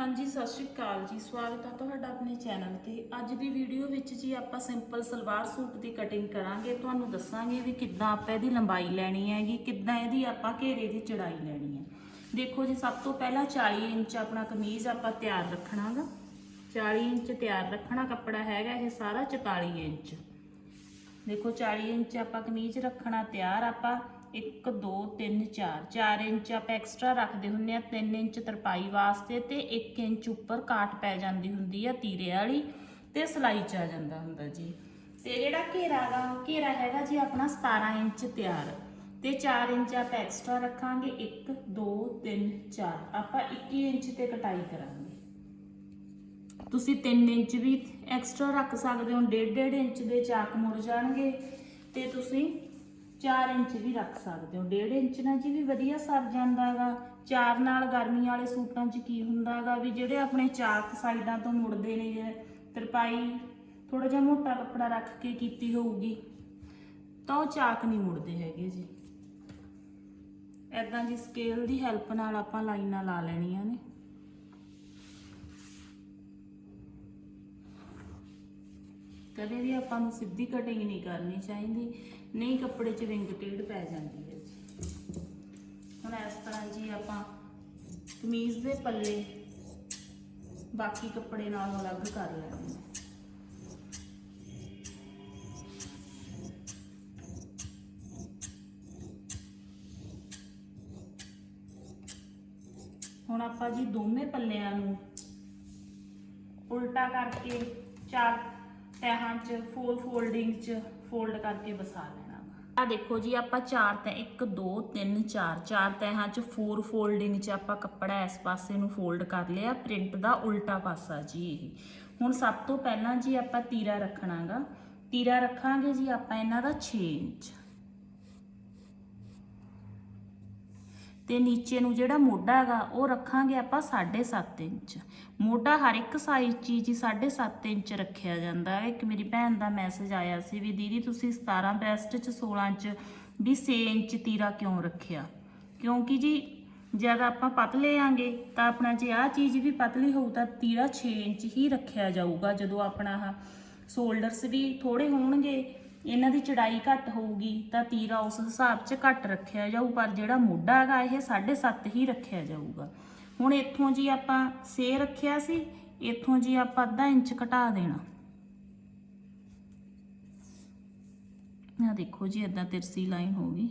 ਹਾਂਜੀ, ਸਤਿ ਸ਼੍ਰੀ ਅਕਾਲ ਜੀ। ਸਵਾਗਤ ਹੈ ਤੁਹਾਡਾ ਆਪਣੇ ਚੈਨਲ ਤੇ। ਅੱਜ ਦੀ ਵੀਡੀਓ ਵਿੱਚ ਜੀ ਆਪਾਂ ਸਿੰਪਲ ਸਲਵਾਰ ਸੂਟ ਦੀ ਕਟਿੰਗ ਕਰਾਂਗੇ। ਤੁਹਾਨੂੰ ਦੱਸਾਂਗੇ ਵੀ ਕਿੱਦਾਂ ਆਪਾਂ ਇਹਦੀ ਲੰਬਾਈ ਲੈਣੀ ਹੈਗੀ, ਕਿੱਦਾਂ ਇਹਦੀ ਆਪਾਂ ਘੇਰੇ ਦੀ ਚੜਾਈ ਲੈਣੀ ਹੈ। ਦੇਖੋ ਜੀ, ਸਭ ਤੋਂ ਪਹਿਲਾਂ 40 ਇੰਚ ਆਪਣਾ ਕਮੀਜ਼ ਆਪਾਂ ਤਿਆਰ ਰੱਖਣਾਗਾ। 40 ਇੰਚ ਤਿਆਰ ਰੱਖਣਾ ਕੱਪੜਾ ਹੈਗਾ ਇਹ ਸਾਰਾ 44 ਇੰਚ। ਦੇਖੋ 40 ਇੰਚ ਆਪਾਂ ਕਮੀਜ਼ ਰੱਖਣਾ ਤਿਆਰ ਆਪਾਂ। 1 2 3 4 4 ਇੰਚ ਆਪਾਂ ਐਕਸਟਰਾ ਰੱਖਦੇ ਹੁੰਨੇ ਆ 3 ਇੰਚ ਤਰਪਾਈ ਵਾਸਤੇ ਤੇ 1 ਇੰਚ ਉੱਪਰ ਕਾਟ ਪੈ ਜਾਂਦੀ ਹੁੰਦੀ ਆ ਤੀਰੇ ਵਾਲੀ ਤੇ ਸਲਾਈ ਚ ਆ ਜਾਂਦਾ ਹੁੰਦਾ ਜੀ। ਤੇ ਜਿਹੜਾ ਘੇਰਾ ਗਾ ਘੇਰਾ ਹੈਗਾ ਜੀ ਆਪਣਾ 17 ਇੰਚ ਤਿਆਰ। ਤੇ 4 ਇੰਚ ਆਪਾਂ ਐਕਸਟਰਾ ਰੱਖਾਂਗੇ। 1 2 3 4 ਆਪਾਂ 21 ਇੰਚ ਤੇ ਕਟਾਈ ਕਰਾਂਗੇ। ਤੁਸੀਂ 3 ਇੰਚ ਵੀ ਐਕਸਟਰਾ ਰੱਖ ਸਕਦੇ ਹੋ। 1.5 ਇੰਚ ਦੇ ਚਾਕ ਮੁੜ ਜਾਣਗੇ। ਤੇ ਤੁਸੀਂ 4 ਇੰਚ ਵੀ ਰੱਖ ਸਕਦੇ ਹੋ। 1.5 ਇੰਚ ਨਾਲ ਜੀ ਵੀ ਵਧੀਆ ਸਰ ਜਾਂਦਾਗਾ ਚਾਰ ਨਾਲ ਗਰਮੀ ਵਾਲੇ ਸੂਟਾਂ 'ਚ ਕੀ ਹੁੰਦਾ ਹੁੰਦਾਗਾ ਵੀ ਜਿਹੜੇ ਆਪਣੇ ਚਾਕ ਸਾਈਡਾਂ ਤੋਂ ਮੁੜਦੇ ਨੇ ਜਿਹੜੇ ਤਰਪਾਈ ਥੋੜਾ ਜਿਹਾ ਮੋਟਾ ਕੱਪੜਾ ਰੱਖ ਕੇ ਕੀਤੀ ਹੋਊਗੀ, ਤਾਂ ਉਹ ਚਾਕ ਨਹੀਂ ਮੁੜਦੇ ਹੈਗੇ ਜੀ। ਐਦਾਂ ਜੀ ਸਕੇਲ ਦੀ ਹੈਲਪ ਨਾਲ ਆਪਾਂ ਲਾਈਨਾਂ ਲਾ ਲੈਣੀਆਂ ਨੇ। ਕਦੇ ਵੀ ਆਪਾਂ ਨੂੰ ਸਿੱਧੀ ਕਟਿੰਗ ਨਹੀਂ ਕਰਨੀ ਚਾਹੀਦੀ। ਨਹੀਂ, ਕੱਪੜੇ 'ਚ ਵਿੰਗ ਟੇਢ ਪੈ ਜਾਂਦੀ ਹੈ ਜੀ। ਹੁਣ ਇਸ ਤਰ੍ਹਾਂ ਜੀ ਆਪਾਂ ਕਮੀਜ਼ ਦੇ ਪੱਲੇ ਬਾਕੀ ਕੱਪੜੇ ਨਾਲੋਂ ਅਲੱਗ ਕਰ ਲੈਣੇ ਨੇ ਹੁਣ ਆਪਾਂ ਜੀ ਦੋਵੇਂ ਪੱਲਿਆਂ ਨੂੰ ਉਲਟਾ ਕਰਕੇ ਚਾਰ ਤਹਾਂ 'ਚ ਫੋਰ ਫੋਲਡਿੰਗ 'ਚ ਫੋਲਡ ਕਰਕੇ ਵਸਾ ਲੈਣਾ। ਆ ਦੇਖੋ ਜੀ, ਆਪਾਂ ਚਾਰ ਤੈ 1 2 3 4 ਚਾਰ ਤਹਾਂ 'ਚ ਫੋਰ ਫੋਲਡਿੰਗ 'ਚ ਆਪਾਂ ਕੱਪੜਾ ਇਸ ਪਾਸੇ ਨੂੰ ਫੋਲਡ ਕਰ ਲਿਆ ਪ੍ਰਿੰਟ ਦਾ ਉਲਟਾ ਪਾਸਾ ਜੀ ਇਹ। ਹੁਣ ਸਭ ਤੋਂ ਪਹਿਲਾਂ ਜੀ ਆਪਾਂ ਤੀਰਾ ਰੱਖਣਾਗਾ। ਤੀਰਾ ਰੱਖਾਂਗੇ ਜੀ ਆਪਾਂ ਇਹਨਾਂ ਦਾ 6 ਇੰਚ। ਤੇ ਨੀਚੇ ਨੂੰ ਜਿਹੜਾ ਮੋਢਾ ਹੈਗਾ, ਉਹ ਰੱਖਾਂਗੇ ਆਪਾਂ 7.5 ਇੰਚ। ਮੋਢਾ ਹਰ ਇੱਕ ਸਾਈਜ਼ ਚੀਜ਼ ਹੀ 7.5 ਇੰਚ ਰੱਖਿਆ ਜਾਂਦਾ ਹੈ। ਇੱਕ ਮੇਰੀ ਭੈਣ ਦਾ ਮੈਸੇਜ ਆਇਆ ਸੀ ਵੀ ਦੀਦੀ, ਤੁਸੀਂ 17 ਬ੍ਰੈਸਟ ਚ 16 ਇੰਚ ਵੀ 6 ਇੰਚ ਤੀਰਾ ਕਿਉਂ ਰੱਖਿਆ? ਕਿਉਂਕਿ ਜੀ, ਜਦ ਆਪਾਂ ਪਤਲੇ ਆਂਗੇ, ਤਾਂ ਆਪਣਾ ਜੇ ਆਹ ਚੀਜ਼ ਵੀ ਪਤਲੀ ਹੋਊ, ਤਾਂ ਤੀਰਾ 6 ਇੰਚ ਹੀ ਰੱਖਿਆ ਜਾਊਗਾ। ਜਦੋਂ ਆਪਣਾ ਆਹ ਸ਼ੋਲਡਰਸ ਵੀ ਥੋੜੇ ਹੋਣਗੇ ਇਹਨਾਂ ਦੀ ਚੜਾਈ ਘੱਟ ਹੋਊਗੀ ਤਾਂ ਤੀਰਾ ਉਸ ਹਿਸਾਬ 'ਚ ਘੱਟ ਰੱਖਿਆ ਜਾਊ, ਪਰ ਜਿਹੜਾ ਮੋਢਾ ਹੈਗਾ ਇਹ 7.5 ਹੀ ਰੱਖਿਆ ਜਾਊਗਾ। ਹੁਣ ਇੱਥੋਂ ਜੀ ਆਪਾਂ ਸੇ ਰੱਖਿਆ ਸੀ, ਇੱਥੋਂ ਜੀ ਆਪਾਂ ਅੱਧਾ ਇੰਚ ਘਟਾ ਦੇਣਾ। ਆ ਦੇਖੋ ਜੀ ਇਦਾਂ ਤਿਰਸੀ ਲਾਈਨ ਹੋ ਗਈ।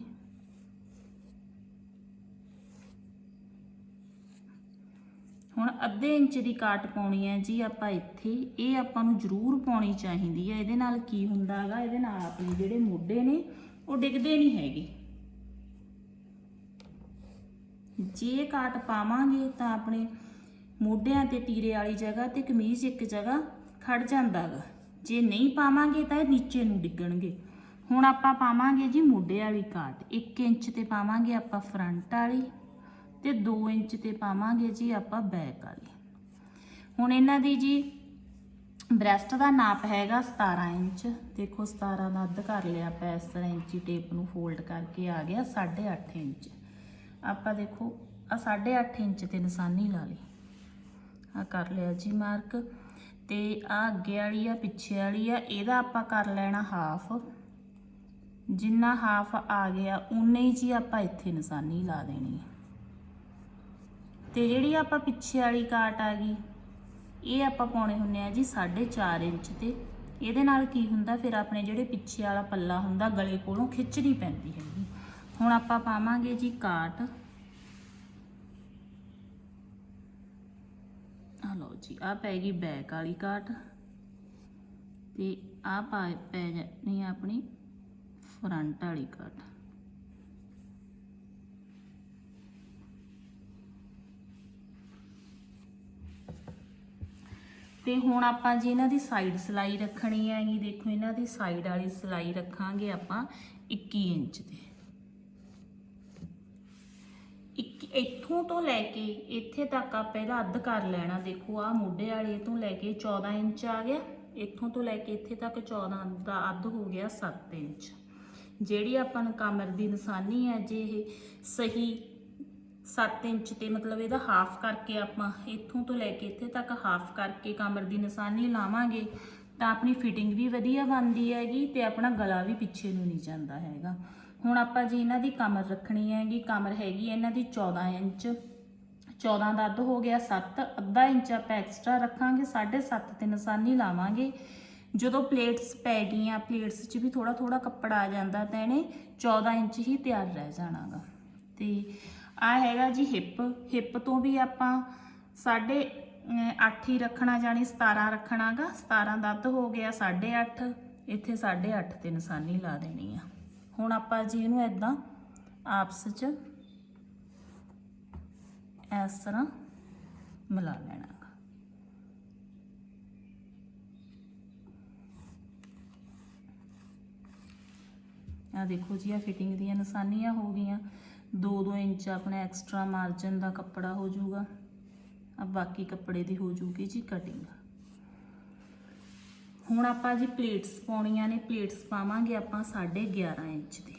ਹੁਣ ਅੱਧੇ ਇੰਚ ਦੀ ਕਾਟ ਪਾਉਣੀ ਹੈ ਜੀ ਆਪਾਂ ਇੱਥੇ। ਇਹ ਆਪਾਂ ਨੂੰ ਜ਼ਰੂਰ ਪਾਉਣੀ ਚਾਹੀਦੀ ਹੈ। ਇਹਦੇ ਨਾਲ ਕੀ ਹੁੰਦਾ ਹੈਗਾ? ਇਹਦੇ ਨਾਲ ਆਪਣੇ ਜਿਹੜੇ ਮੋਢੇ ਨੇ, ਉਹ ਡਿੱਗਦੇ ਨਹੀਂ ਹੈਗੇ। ਜੇ ਕਾਟ ਪਾਵਾਂਗੇ ਤਾਂ ਆਪਣੇ ਮੋਢਿਆਂ ਤੇ ਤੀਰੇ ਵਾਲੀ ਜਗ੍ਹਾ ਤੇ ਕਮੀਜ਼ ਇੱਕ ਜਗ੍ਹਾ ਖੜ ਜਾਂਦਾਗਾ ਜੇ ਨਹੀਂ ਪਾਵਾਂਗੇ ਤਾਂ ਇਹ ਨੀਚੇ ਨੂੰ ਡਿੱਗਣਗੇ। ਹੁਣ ਆਪਾਂ ਪਾਵਾਂਗੇ ਜੀ ਮੋਢੇ ਵਾਲੀ ਕਾਟ। 1 ਇੰਚ ਤੇ ਪਾਵਾਂਗੇ ਆਪਾਂ ਫਰੰਟ ਵਾਲੀ। ਤੇ 2 ਇੰਚ ਤੇ ਪਾਵਾਂਗੇ ਜੀ ਆਪਾਂ ਬੈਕ ਵਾਲੀ। ਹੁਣ ਇਹਨਾਂ ਦੀ ਜੀ ਬ੍ਰੈਸਟ ਦਾ ਨਾਪ ਹੈਗਾ 17 ਇੰਚ। ਦੇਖੋ 17 ਦਾ ਅੱਧ ਕਰ ਲਿਆ ਆਪਾਂ, ਇਸ ਤਰ੍ਹਾਂ ਇੰਚੀ ਟੇਪ ਨੂੰ ਫੋਲਡ ਕਰਕੇ ਆ ਗਿਆ 8.5 ਇੰਚ। ਆਪਾਂ ਦੇਖੋ ਆ 8.5 ਇੰਚ ਤੇ ਨਿਸ਼ਾਨੀ ਲਾ ਲਈ। ਆ ਕਰ ਲਿਆ ਜੀ ਮਾਰਕ ਤੇ ਆ ਅੱਗੇ ਵਾਲੀ ਆ, ਪਿੱਛੇ ਵਾਲੀ ਆ, ਇਹਦਾ ਆਪਾਂ ਕਰ ਲੈਣਾ ਹਾਫ ਜਿੰਨਾ ਹਾਫ ਆ ਗਿਆ ਉਨੇ ਹੀ ਜੀ ਆਪਾਂ ਇੱਥੇ ਨਿਸ਼ਾਨੀ ਲਾ ਦੇਣੀ ਹੈ ਤੇ ਜਿਹੜੀ ਆਪਾਂ ਪਿੱਛੇ ਵਾਲੀ ਕਾਟ ਆ ਗਈ, ਇਹ ਆਪਾਂ ਪਾਉਣੇ ਹੁੰਨੇ ਆ ਜੀ 4.5 ਇੰਚ ਤੇ। ਇਹਦੇ ਨਾਲ ਕੀ ਹੁੰਦਾ, ਫਿਰ ਆਪਣੇ ਜਿਹੜੇ ਪਿੱਛੇ ਵਾਲਾ ਪੱਲਾ ਹੁੰਦਾ ਗਲੇ ਕੋਲੋਂ ਖਿੱਚਣੀ ਪੈਂਦੀ ਹੈਗੀ। ਹੁਣ ਆਪਾਂ ਪਾਵਾਂਗੇ ਜੀ ਕਾਟ। ਆ ਲਓ ਜੀ ਆ ਪੈ ਗਈ ਬੈਕ ਵਾਲੀ ਕਾਟ। ਤੇ ਆ ਪਾ ਪੈ ਜਾਣੀ ਆ ਆਪਣੀ ਫਰੰਟ ਵਾਲੀ ਕਾਟ। ਤੇ ਹੁਣ ਆਪਾਂ ਜੀ ਇਹਨਾਂ ਦੀ ਸਾਈਡ ਸਲਾਈ ਰੱਖਣੀ ਹੈਗੀ ਦੇਖੋ ਇਹਨਾਂ ਦੀ ਸਾਈਡ ਵਾਲੀ ਸਲਾਈ ਰੱਖਾਂਗੇ ਆਪਾਂ 21 ਇੰਚ ਤੇ ਇੱਥੋਂ ਤੋਂ ਲੈ ਕੇ ਇੱਥੇ ਤੱਕ ਆਪਾਂ ਇਹਦਾ ਅੱਧ ਕਰ ਲੈਣਾ, ਦੇਖੋ ਆ ਮੋਢੇ ਵਾਲੇ ਤੋਂ ਲੈ ਕੇ 14 ਇੰਚ ਆ ਗਿਆ, ਇੱਥੋਂ ਤੋਂ ਲੈ ਕੇ ਇੱਥੇ ਤੱਕ 14 ਦਾ ਅੱਧ ਹੋ ਗਿਆ 7 ਇੰਚ। ਜਿਹੜੀ ਆਪਾਂ ਨੂੰ ਕਮਰ ਦੀ ਨਿਸ਼ਾਨੀ ਹੈ, ਜੇ ਇਹ ਸਹੀ 7 ਇੰਚ ਤੇ ਮਤਲਬ ਇਹਦਾ ਹਾਫ ਕਰਕੇ ਆਪਾਂ ਇੱਥੋਂ ਤੋਂ ਲੈ ਕੇ ਇੱਥੇ ਤੱਕ ਹਾਫ ਕਰਕੇ ਕਮਰ ਦੀ ਨਿਸ਼ਾਨੀ ਲਾਵਾਂਗੇ, ਤਾਂ ਆਪਣੀ ਫਿਟਿੰਗ ਵੀ ਵਧੀਆ ਬਣਦੀ ਹੈਗੀ ਤੇ ਆਪਣਾ ਗਲਾ ਵੀ ਪਿੱਛੇ ਨੂੰ ਨਹੀਂ ਜਾਂਦਾ ਹੈਗਾ। ਹੁਣ ਆਪਾਂ ਜੀ ਇਹਨਾਂ ਦੀ ਕਮਰ ਰੱਖਣੀ ਹੈਗੀ, ਕਮਰ ਹੈਗੀ ਇਹਨਾਂ ਦੀ 14 ਇੰਚ 14 ਦਾ ਅੱਧ ਹੋ ਗਿਆ 7 ਅੱਧਾ ਇੰਚ ਆਪਾਂ ਐਕਸਟਰਾ ਰੱਖਾਂਗੇ 7.5 ਤੇ ਨਿਸ਼ਾਨੀ ਲਾਵਾਂਗੇ। ਜਦੋਂ ਪਲੇਟਸ ਪੈ ਗਈਆਂ ਪਲੇਟਸ 'ਚ ਵੀ ਥੋੜਾ ਥੋੜਾ ਕੱਪੜਾ ਆ ਜਾਂਦਾ, ਤਾਂ ਇਹਨੇ 14 ਇੰਚ ਹੀ ਤਿਆਰ ਰਹਿ ਜਾਣਾਗਾ। ਤੇ ਆ ਹੈਗਾ ਜੀ ਹਿੱਪ। ਹਿੱਪ ਤੋਂ ਵੀ ਆਪਾਂ ਸਾਢੇ 8 ਹੀ ਰੱਖਣਾ ਜਾਨੀ 17 ਰੱਖਣਾਗਾ। 17 ਦਾ ਅੱਧ ਹੋ ਗਿਆ 8.5 ਇੱਥੇ 8.5 ਤੇ ਨਿਸ਼ਾਨੀ ਲਾ ਦੇਣੀ ਆ। ਹੁਣ ਆਪਾਂ ਜੀ ਇਹਨੂੰ ਐਦਾਂ ਆਪਸ 'ਚ ਇਸ ਤਰ੍ਹਾਂ ਮਿਲਾ ਲੈਣਾ ਗਾ। ਆ ਦੇਖੋ ਜੀ ਆ ਫਿਟਿੰਗ ਦੀਆਂ ਨਿਸ਼ਾਨੀਆਂ ਹੋ ਗਈਆਂ। 2-2 ਇੰਚ ਆਪਣਾ ਐਕਸਟਰਾ ਮਾਰਜਨ ਦਾ ਕੱਪੜਾ ਹੋ ਜਾਊਗਾ। ਆ ਬਾਕੀ ਕੱਪੜੇ ਦੀ ਹੋ ਜਾਊਗੀ ਜੀ ਕਟਿੰਗ ਹੁਣ ਆਪਾਂ ਜੀ ਪਲੇਟਸ ਪਾਉਣੀਆਂ ਨੇ। ਪਲੇਟਸ ਪਾਵਾਂਗੇ ਆਪਾਂ 11.5 ਇੰਚ ਦੀ।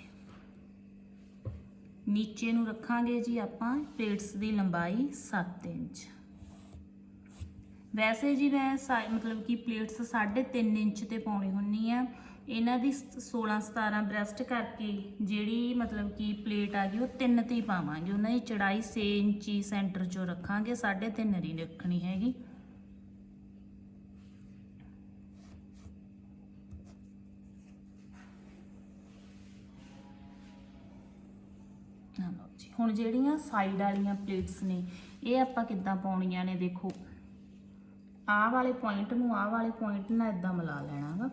ਨੀਚੇ ਨੂੰ ਰੱਖਾਂਗੇ ਜੀ ਆਪਾਂ ਪਲੇਟਸ ਦੀ ਲੰਬਾਈ 7 ਇੰਚ। ਵੈਸੇ ਜੀ ਮੈਂ ਸਾ- ਮਤਲਬ ਕਿ ਪਲੇਟਸ 3.5 ਇੰਚ ਤੇ ਪਾਉਣੀ ਹੁੰਨੀ ਆ। ਇਹਨਾਂ ਦੀ 16 17 ਬ੍ਰੈਸਟ ਕਰਕੇ ਜਿਹੜੀ ਮਤਲਬ ਕਿ ਪਲੇਟ ਆ ਗਈ, ਉਹ ਤਿੰਨ ਤੇ ਹੀ ਪਾਵਾਂਗੇ। ਉਹਨਾਂ ਦੀ ਚੜਾਈ 6 ਇੰਚੀ ਸੈਂਟਰ ਚੋਂ ਰੱਖਾਂਗੇ 3.5 ਨਹੀਂ ਰੱਖਣੀ ਹੈਗੀ। ਹੁਣ ਜਿਹੜੀਆਂ ਸਾਈਡ ਵਾਲੀਆਂ ਪਲੇਟਸ ਨੇ, ਇਹ ਆਪਾਂ ਕਿੱਦਾਂ ਪਾਉਣੀਆਂ ਨੇ ਦੇਖੋ। ਆਹ ਵਾਲੇ ਪੁਆਇੰਟ ਨੂੰ ਆਹ ਵਾਲੇ ਪੁਆਇੰਟ ਨਾਲ ਇਦਾਂ ਮਿਲਾ ਲੈਣਾਗਾ। ਆ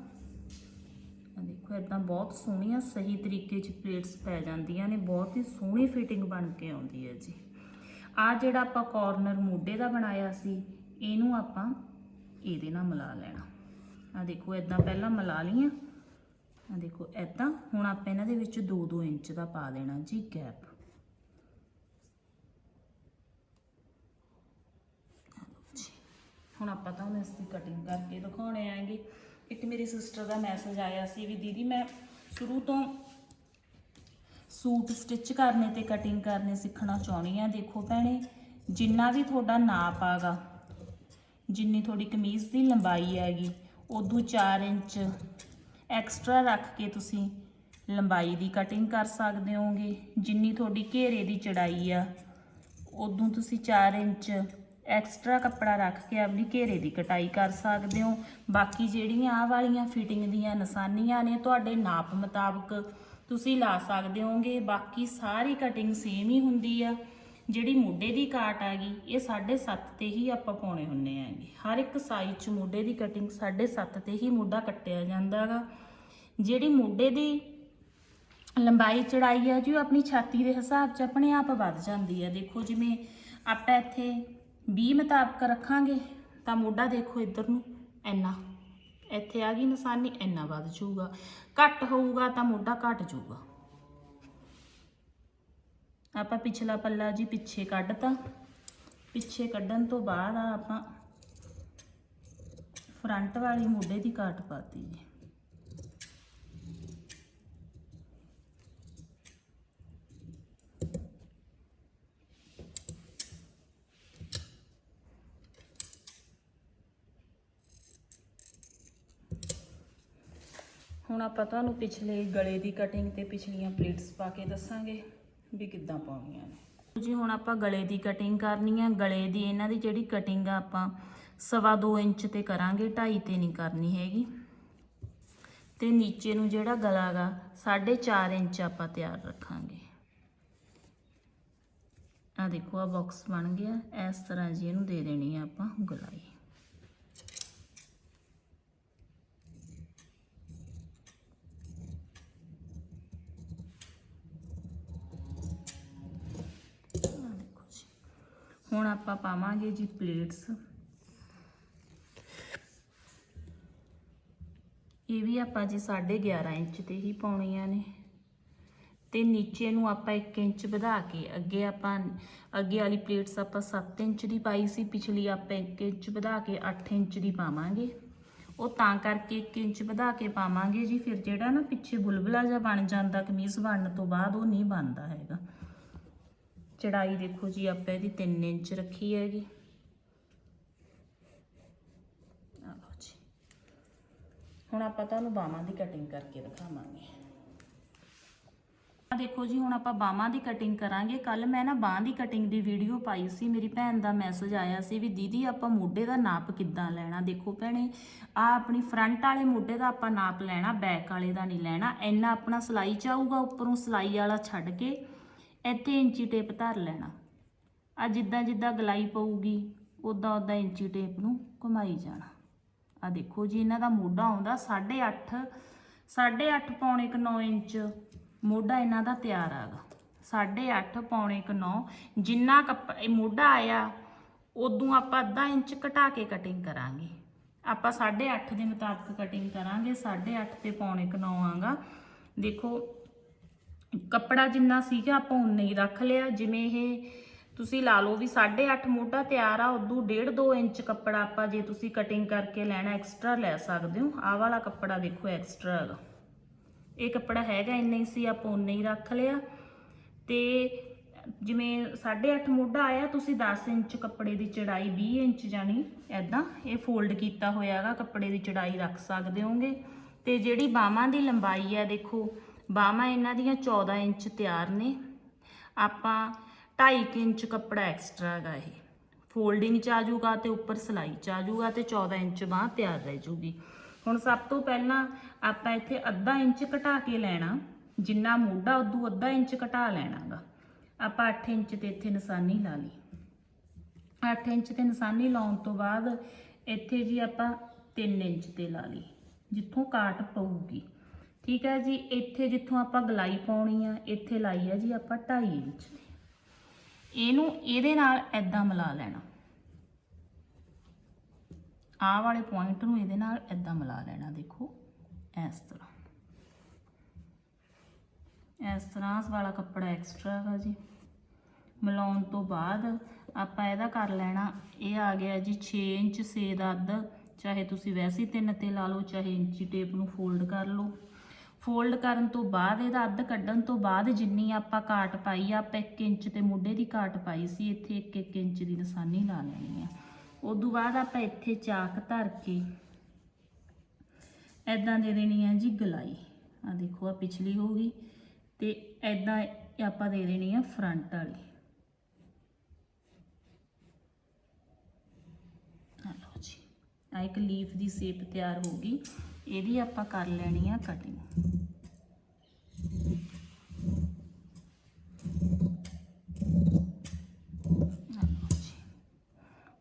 ਦੇਖੋ ਇਦਾਂ ਬਹੁਤ ਸੋਹਣੀਆਂ ਸਹੀ ਤਰੀਕੇ 'ਚ ਪਲੇਟਸ ਪੈ ਜਾਂਦੀਆਂ ਨੇ, ਬਹੁਤ ਹੀ ਸੋਹਣੀ ਫਿਟਿੰਗ ਬਣ ਕੇ ਆਉਂਦੀ ਹੈ ਜੀ। ਆ ਜਿਹੜਾ ਆਪਾਂ ਕਾਰਨਰ ਮੋਢੇ ਦਾ ਬਣਾਇਆ ਸੀ, ਇਹਨੂੰ ਆਪਾਂ ਇਹਦੇ ਨਾਲ ਮਿਲਾ ਲੈਣਾ। ਆ ਦੇਖੋ ਇਦਾਂ ਪਹਿਲਾਂ ਮਿਲਾ ਲਈਆਂ। ਆ ਦੇਖੋ ਇਦਾਂ ਹੁਣ ਆਪਾਂ ਇਹਨਾਂ ਦੇ ਵਿੱਚ 2-2 ਇੰਚ ਦਾ ਪਾ ਦੇਣਾ ਜੀ ਗੈਪ ਹੁਣ ਆਪਾਂ ਤੁਹਾਨੂੰ ਇਸ ਦੀ ਕਟਿੰਗ ਕਰਕੇ ਦਿਖਾਉਣੇ ਆਂਗੇ ਇੱਕ ਮੇਰੀ ਸਿਸਟਰ ਦਾ ਮੈਸੇਜ ਆਇਆ ਸੀ ਵੀ ਦੀਦੀ ਮੈਂ ਸ਼ੁਰੂ ਤੋਂ ਸੂਟ ਸਟਿਚ ਕਰਨੇ ਤੇ ਕਟਿੰਗ ਕਰਨੇ ਸਿੱਖਣਾ ਚਾਹੁੰਦੀ ਆ ਦੇਖੋ ਭੈਣੇ, ਜਿੰਨਾ ਵੀ ਤੁਹਾਡਾ ਨਾਪ ਆਗਾ, ਜਿੰਨੀ ਤੁਹਾਡੀ ਕਮੀਜ਼ ਦੀ ਲੰਬਾਈ ਹੈਗੀ ਉਦੋਂ 4 ਇੰਚ ਐਕਸਟਰਾ ਰੱਖ ਕੇ ਤੁਸੀਂ ਲੰਬਾਈ ਦੀ ਕਟਿੰਗ ਕਰ ਸਕਦੇ ਹੋਗੇ। ਜਿੰਨੀ ਤੁਹਾਡੀ ਘੇਰੇ ਦੀ ਚੜਾਈ ਆ ਉਦੋਂ ਤੁਸੀਂ 4 ਇੰਚ ਐਕਸਟਰਾ ਕੱਪੜਾ ਰੱਖ ਕੇ ਆਪਣੀ ਘੇਰੇ ਦੀ ਕਟਾਈ ਕਰ ਸਕਦੇ ਹੋ। ਬਾਕੀ ਜਿਹੜੀਆਂ ਆ ਵਾਲੀਆਂ ਫਿਟਿੰਗ ਦੀਆਂ ਨਿਸ਼ਾਨੀਆਂ ਨੇ, ਤੁਹਾਡੇ ਨਾਪ ਮੁਤਾਬਕ ਤੁਸੀਂ ਲਾ ਸਕਦੇ ਹੋਗੇ ਬਾਕੀ ਸਾਰੀ ਕਟਿੰਗ ਸੇਮ ਹੀ ਹੁੰਦੀ ਆ। ਜਿਹੜੀ ਮੋਢੇ ਦੀ ਕਾਟ ਆ ਗਈ ਇਹ 7.5 ਤੇ ਹੀ ਆਪਾਂ ਪਾਉਣੇ ਹੁੰਨੇ ਆਂਗੇ ਹਰ ਇੱਕ ਸਾਈਜ਼ 'ਚ ਮੋਢੇ ਦੀ ਕਟਿੰਗ 7.5 ਤੇ ਹੀ ਮੋਢਾ ਕੱਟਿਆ ਜਾਂਦਾਗਾ ਜਿਹੜੀ ਮੋਢੇ ਦੀ ਲੰਬਾਈ ਚੜਾਈ ਆ, ਜੀ ਉਹ ਆਪਣੀ ਛਾਤੀ ਦੇ ਹਿਸਾਬ 'ਚ ਆਪਣੇ ਆਪ ਵੱਧ ਜਾਂਦੀ ਆ। ਦੇਖੋ ਜਿਵੇਂ ਆਪਾਂ ਇੱਥੇ 20 ਮੁਤਾਬਕ ਰੱਖਾਂਗੇ, ਤਾਂ ਮੋਢਾ ਦੇਖੋ ਇੱਧਰ ਨੂੰ, ਇੰਨਾ। ਇੱਥੇ ਆ ਗਈ ਨਿਸ਼ਾਨੀ, ਇੰਨਾ ਵੱਧ ਜਾਊਗਾ। ਘੱਟ ਹੋਊਗਾ ਤਾਂ ਮੋਢਾ ਘਟ ਜਾਊਗਾ। ਆਪਾਂ ਪਿਛਲਾ ਪੱਲਾ ਜੀ ਪਿੱਛੇ ਕੱਢਤਾ। ਪਿੱਛੇ ਕੱਢਣ ਤੋਂ ਬਾਅਦ ਆਪਾਂ ਫਰੰਟ ਵਾਲੀ ਮੋਢੇ ਦੀ ਕਾਟ ਪਾਤੀ ਜੀ। ਹੁਣ ਆਪਾਂ ਤੁਹਾਨੂੰ ਪਿਛਲੇ ਗਲੇ ਦੀ ਕਟਿੰਗ ਤੇ ਪਿਛਲੀਆਂ ਪਲੇਟਸ ਪਾ ਕੇ ਦੱਸਾਂਗੇ ਵੀ ਕਿੱਦਾਂ ਪਾਉਣੀਆਂ ਨੇ। ਜੀ, ਹੁਣ ਆਪਾਂ ਗਲੇ ਦੀ ਕਟਿੰਗ ਕਰਨੀ ਆ। ਗਲੇ ਦੀ ਇਹਨਾਂ ਦੀ ਜਿਹੜੀ ਕਟਿੰਗ ਆ, ਆਪਾਂ ਸਵਾ 2 ਇੰਚ ਤੇ ਕਰਾਂਗੇ 2.5 ਤੇ ਨਹੀਂ ਕਰਨੀ ਹੈਗੀ। ਤੇ ਨੀਚੇ ਨੂੰ ਜਿਹੜਾ ਗਲਾ ਗਾ 4.5 ਇੰਚ ਆਪਾਂ ਤਿਆਰ ਰੱਖਾਂਗੇ। ਆ ਦੇਖੋ ਆ ਬਾਕਸ ਬਣ ਗਿਆ। ਇਸ ਤਰ੍ਹਾਂ ਜੀ ਇਹਨੂੰ ਦੇ ਦੇਣੀ ਆ ਆਪਾਂ ਗਲਾਈ। ਹੁਣ ਆਪਾਂ ਪਾਵਾਂਗੇ ਜੀ ਪਲੇਟਸ ਇਹ ਵੀ ਆਪਾਂ ਜੀ 11.5 ਇੰਚ ਤੇ ਹੀ ਪਾਉਣੀਆਂ ਨੇ। ਤੇ ਨੀਚੇ ਨੂੰ ਆਪਾਂ 1 ਇੰਚ ਵਧਾ ਕੇ ਅੱਗੇ ਆਪਾਂ, ਅੱਗੇ ਵਾਲੀ ਪਲੇਟਸ ਆਪਾਂ 7 ਇੰਚ ਦੀ ਪਾਈ ਸੀ, ਪਿਛਲੀ ਆਪਾਂ 1 ਇੰਚ ਵਧਾ ਕੇ 8 ਇੰਚ ਦੀ ਪਾਵਾਂਗੇ। ਉਹ ਤਾਂ ਕਰਕੇ 1 ਇੰਚ ਵਧਾ ਕੇ ਪਾਵਾਂਗੇ ਜੀ, ਫਿਰ ਜਿਹੜਾ ਨਾ ਪਿੱਛੇ ਬੁਲਬੁਲਾ ਜਿਹਾ ਬਣ ਜਾਂਦਾ, ਕਮੀਜ਼ ਬਣਨ ਤੋਂ ਬਾਅਦ ਉਹ ਨਹੀਂ ਬਣਦਾ ਹੈਗਾ। ਚੜਾਈ ਦੇਖੋ ਜੀ, ਆਪਾਂ ਇਹਦੀ 3 ਇੰਚ ਰੱਖੀ ਹੈਗੀ। ਆ ਲਓ ਜੀ। ਹੁਣ ਆਪਾਂ ਤੁਹਾਨੂੰ ਬਾਹਾਂ ਦੀ ਕਟਿੰਗ ਕਰਕੇ ਦਿਖਾਵਾਂਗੇ। ਆ ਦੇਖੋ ਜੀ, ਹੁਣ ਆਪਾਂ ਬਾਹਾਂ ਦੀ ਕਟਿੰਗ ਕਰਾਂਗੇ। ਕੱਲ ਮੈਂ ਨਾ ਬਾਹਾਂ ਦੀ ਕਟਿੰਗ ਦੀ ਵੀਡੀਓ ਪਾਈ ਸੀ। ਮੇਰੀ ਭੈਣ ਦਾ ਮੈਸੇਜ ਆਇਆ ਸੀ ਵੀ ਦੀਦੀ, ਆਪਾਂ ਮੋਢੇ ਦਾ ਨਾਪ ਕਿੱਦਾਂ ਲੈਣਾ? ਦੇਖੋ ਭੈਣੇ ਆ ਆਪਣੀ ਫਰੰਟ ਵਾਲੇ ਮੋਢੇ ਦਾ ਆਪਾਂ ਨਾਪ ਲੈਣਾ ਬੈਕ ਵਾਲੇ ਦਾ ਨਹੀਂ ਲੈਣਾ। ਇੰਨਾ ਆਪਣਾ ਸਲਾਈ ਚਾਹੂਗਾ ਉੱਪਰੋਂ ਸਲਾਈ ਵਾਲਾ ਛੱਡ ਕੇ। ਇੱਥੇ ਇੰਚੀ ਟੇਪ ਧਰ ਲੈਣਾ। ਆ ਜਿੱਦਾਂ ਜਿੱਦਾਂ ਗਲਾਈ ਪਊਗੀ ਉਦਾਂ ਉਦਾਂ ਇੰਚੀ ਟੇਪ ਨੂੰ ਘੁਮਾਈ ਜਾਣਾ। ਆ ਦੇਖੋ ਜੀ, ਇਹਨਾਂ ਦਾ ਮੋਢਾ ਆਉਂਦਾ 8.5 8.5 ਪੌਣੇ ਕੁ 9 ਇੰਚ ਮੋਢਾ ਇਹਨਾਂ ਦਾ ਤਿਆਰ ਆਗਾ। 8.5 ਪੌਣੇ ਕੁ 9 ਜਿੰਨਾ ਕੱਪ ਇਹ ਮੋਢਾ ਆਇਆ ਉਦੋਂ ਆਪਾਂ ਅੱਧਾ ਇੰਚ ਘਟਾ ਕੇ ਕਟਿੰਗ ਕਰਾਂਗੇ। ਆਪਾਂ 8.5 ਦੇ ਮੁਤਾਬਕ ਕਟਿੰਗ ਕਰਾਂਗੇ 8.5 ਤੇ ਪੌਣੇ ਕੁ 9 ਆਗਾ। ਦੇਖੋ ਕੱਪੜਾ ਜਿੰਨਾ ਸੀਗਾ ਆਪਾਂ ਉਨਾ ਹੀ ਰੱਖ ਲਿਆ। ਜਿਵੇਂ ਇਹ ਤੁਸੀਂ ਲਾ ਲਓ ਵੀ 8.5 ਮੋਢਾ ਤਿਆਰ ਆ, ਉਦੋਂ 1.5 2 ਇੰਚ ਕੱਪੜਾ ਆਪਾਂ ਜੇ ਤੁਸੀਂ ਕਟਿੰਗ ਕਰਕੇ ਲੈਣਾ ਐਕਸਟਰਾ ਲੈ ਸਕਦੇ ਹੋ। ਆਹ ਵਾਲਾ ਕੱਪੜਾ ਦੇਖੋ ਐਕਸਟਰਾ ਹੈਗਾ। ਇਹ ਕੱਪੜਾ ਹੈਗਾ, ਇੰਨਾ ਹੀ ਸੀ, ਆਪਾਂ ਉਨਾ ਹੀ ਰੱਖ ਲਿਆ। ਤੇ ਜਿਵੇਂ 8.5 ਮੋਢਾ ਆਇਆ, ਤੁਸੀਂ 10 ਇੰਚ ਕੱਪੜੇ ਦੀ ਚੜਾਈ 20 ਇੰਚ ਜਾਨੀ ਐਦਾਂ ਇਹ ਫੋਲਡ ਕੀਤਾ ਹੋਇਆ ਹੋਇਆਗਾ ਕੱਪੜੇ ਦੀ ਚੜਾਈ ਰੱਖ ਸਕਦੇ ਹੋਗੇ ਤੇ ਜਿਹੜੀ ਬਾਹਾਂ ਦੀ ਲੰਬਾਈ ਆ, ਦੇਖੋ ਬਾਹਾਂ ਇਹਨਾਂ ਦੀਆਂ 14 ਇੰਚ ਤਿਆਰ ਨੇ। ਆਪਾਂ 2.5 ਇੰਚ ਕੱਪੜਾ ਐਕਸਟਰਾ ਹੈਗਾ ਇਹ। ਫੋਲਡਿੰਗ ਚ ਆ ਜਾਊਗਾ ਤੇ ਉੱਪਰ ਸਲਾਈ ਚ ਆ ਜਾਊਗਾ ਤੇ 14 ਇੰਚ ਬਾਹ ਤਿਆਰ ਰਹਿ ਜੂਗੀ ਹੁਣ ਸਭ ਤੋਂ ਪਹਿਲਾਂ ਆਪਾਂ ਇੱਥੇ ਅੱਧਾ ਇੰਚ ਘਟਾ ਕੇ ਲੈਣਾ। ਜਿੰਨਾ ਮੋਢਾ ਉਦੋਂ ਅੱਧਾ ਇੰਚ ਘਟਾ ਲੈਣਾਗਾ। ਆਪਾਂ 8 ਇੰਚ ਤੇ ਇੱਥੇ ਨਿਸ਼ਾਨੀ ਲਾ ਲਈ। 8 ਇੰਚ ਤੇ ਨਿਸ਼ਾਨੀ ਲਾਉਣ ਤੋਂ ਬਾਅਦ ਇੱਥੇ ਜੀ ਆਪਾਂ 3 ਇੰਚ ਤੇ ਲਾ ਲਈ। ਜਿੱਥੋਂ ਕਾਟ ਪਊਗੀ। ਠੀਕ ਹੈ ਜੀ, ਇੱਥੇ ਜਿੱਥੋਂ ਆਪਾਂ ਗਲਾਈ ਪਾਉਣੀ ਆ, ਇੱਥੇ ਲਾਈ ਆ ਜੀ ਆਪਾਂ 2.5 ਇੰਚ ਇਹਨੂੰ ਇਹਦੇ ਨਾਲ ਐਦਾਂ ਮਿਲਾ ਲੈਣਾ। ਆਹ ਵਾਲੇ ਪੁਆਇੰਟ ਨੂੰ ਇਹਦੇ ਨਾਲ ਐਦਾਂ ਮਿਲਾ ਲੈਣਾ, ਦੇਖੋ, ਇਸ ਤਰ੍ਹਾਂ। ਇਸ ਤਰ੍ਹਾਂ ਵਾਲਾ ਕੱਪੜਾ ਐਕਸਟਰਾ ਹੈਗਾ ਜੀ। ਮਿਲਾਉਣ ਤੋਂ ਬਾਅਦ ਆਪਾਂ ਇਹਦਾ ਕਰ ਲੈਣਾ, ਇਹ ਆ ਗਿਆ ਜੀ 6 ਇੰਚ ਸੇ ਦਾ ਅੱਧ। ਚਾਹੇ ਤੁਸੀਂ ਵੈਸੇ ਹੀ ਤਿੰਨ ਤੇ ਲਾ ਲਓ, ਚਾਹੇ ਇੰਚੀ ਟੇਪ ਨੂੰ ਫੋਲਡ ਕਰ ਲਓ। ਫੋਲਡ ਕਰਨ ਤੋਂ ਬਾਅਦ, ਇਹਦਾ ਅੱਧ ਕੱਢਣ ਤੋਂ ਬਾਅਦ ਜਿੰਨੀ ਆਪਾਂ ਕਾਟ ਪਾਈ ਆ, ਆਪਾਂ 1 ਇੰਚ ਤੇ ਮੋਢੇ ਦੀ ਕਾਟ ਪਾਈ ਸੀ, ਇੱਥੇ 1-1 ਇੰਚ ਦੀ ਨਿਸ਼ਾਨੀ ਲਾ ਲੈਣੀ ਆ। ਉਦੋਂ ਬਾਅਦ ਆਪਾਂ ਇੱਥੇ ਚਾਕ ਧਰ ਕੇ ਐਦਾਂ ਦੇ ਦੇਣੀ ਆ ਜੀ ਗਲਾਈ। ਆ ਦੇਖੋ ਆ ਪਿਛਲੀ ਹੋ ਗਈ ਤੇ ਐਦਾਂ ਆਪਾਂ ਦੇ ਦੇਣੀ ਆ ਫਰੰਟ ਵਾਲੀ। ਆ ਲਓ ਜੀ ਆ ਇੱਕ ਲੀਫ ਦੀ ਸ਼ੇਪ ਤਿਆਰ ਹੋ ਗਈ। ਇਹਦੀ ਆਪਾਂ ਕਰ ਲੈਣੀ ਆ ਕਟਿੰਗ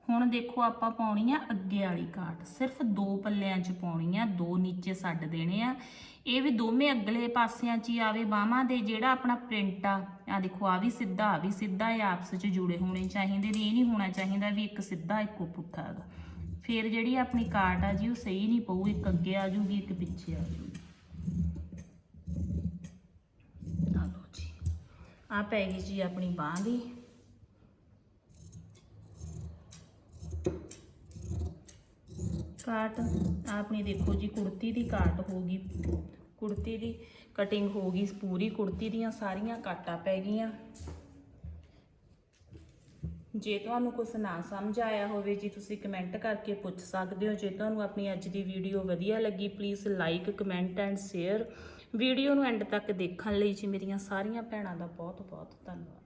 ਹੁਣ ਦੇਖੋ ਆਪਾਂ ਪਾਉਣੀ ਆ ਅੱਗੇ ਵਾਲੀ ਕਾਟ। ਸਿਰਫ ਦੋ ਪੱਲਿਆਂ 'ਚ ਪਾਉਣੀ ਆ, ਦੋ ਨੀਚੇ ਛੱਡ ਦੇਣੇ ਆ। ਇਹ ਵੀ ਦੋਵੇਂ ਅਗਲੇ ਪਾਸਿਆਂ 'ਚ ਹੀ ਆਵੇ, ਬਾਹਾਂ ਦੇ ਜਿਹੜਾ ਆਪਣਾ ਪ੍ਰਿੰਟ ਆ। ਆ ਦੇਖੋ ਆ ਵੀ ਸਿੱਧਾ ਆ ਵੀ ਸਿੱਧਾ, ਇਹ ਆਪਸ 'ਚ ਜੁੜੇ ਹੋਣੇ ਚਾਹੀਦੇ ਨੇ, ਇਹ ਨਹੀਂ ਹੋਣਾ ਚਾਹੀਦਾ ਵੀ ਇੱਕ ਸਿੱਧਾ, ਇੱਕੋ ਪੁੱਠਾ ਹੈਗਾ। ਫਿਰ ਜਿਹੜੀ ਆਪਣੀ ਕਾਟ ਆ ਜੀ, ਉਹ ਸਹੀ ਨਹੀਂ ਪਊ, ਇੱਕ ਅੱਗੇ ਆ ਜੂਗੀ, ਇੱਕ ਪਿੱਛੇ ਆ ਜੂਗੀ। ਆ ਲਓ ਜੀ। ਆ ਪੈ ਗਈ ਜੀ ਆਪਣੀ ਬਾਹ ਦੀ। ਕਾਟ ਆਪਣੀ ਦੇਖੋ ਜੀ, ਕੁੜਤੀ ਦੀ ਕਾਟ ਹੋ ਗਈ। ਕੁੜਤੀ ਦੀ ਕਟਿੰਗ ਹੋ ਗਈ, ਪੂਰੀ ਕੁੜਤੀ ਦੀਆਂ ਸਾਰੀਆਂ ਕਾਟਾਂ ਪੈ ਗਈਆਂ। ਜੇ ਤੁਹਾਨੂੰ ਕੁਝ ਨਾ ਸਮਝ ਆਇਆ ਹੋਵੇ ਜੀ, ਤੁਸੀਂ ਕਮੈਂਟ ਕਰਕੇ ਪੁੱਛ ਸਕਦੇ ਹੋ। ਜੇ ਤੁਹਾਨੂੰ ਆਪਣੀ ਅੱਜ ਦੀ ਵੀਡੀਓ ਵਧੀਆ ਲੱਗੀ please like comment and share video ਨੂੰ ਐਂਡ ਤੱਕ ਦੇਖਣ ਲਈ ਜੀ, ਮੇਰੀਆਂ ਸਾਰੀਆਂ ਭੈਣਾਂ ਦਾ ਬਹੁਤ ਬਹੁਤ ਧੰਨਵਾਦ।